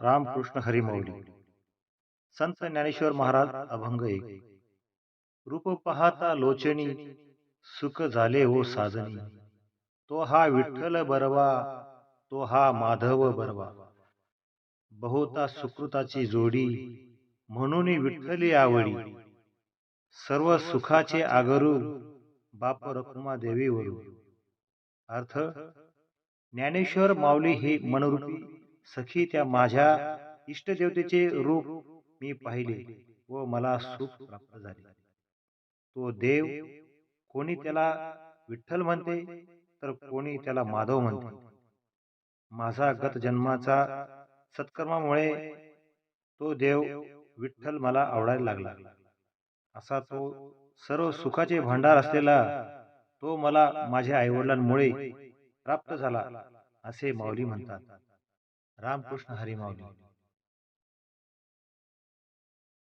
रामकृष्ण हरिमौली संत ज्ञानेश्वर महाराज अभंग एक रूप पाहता लोचनी सुख झाले ओ साजनी तो हा विठ्ठल बरवा तो हा माधव बरवा. बहुता सुकृताची जोडी म्हणून विठ्ठली आवडी. सर्व सुखाचे आगरू बाप रखुमा देवी वरू. अर्थ ज्ञानेश्वर माऊली ही मनरूपी सखी त्या माझ्या इष्टदेवतेचे रूप मी पाहिले व मला सुख प्राप्त झाले. तो देव कोणी त्याला विठ्ठल म्हणते तर कोणी त्याला माधव म्हणते. माझा गत जन्माचा सत्कर्मामुळे तो देव विठ्ठल मला आवडायला लागला. असा तो सर्व सुखाचे भांडार असलेला तो मला माझ्या आईवडिलांमुळे प्राप्त झाला असे माऊली म्हणतात. रामकृष्ण हरी माऊली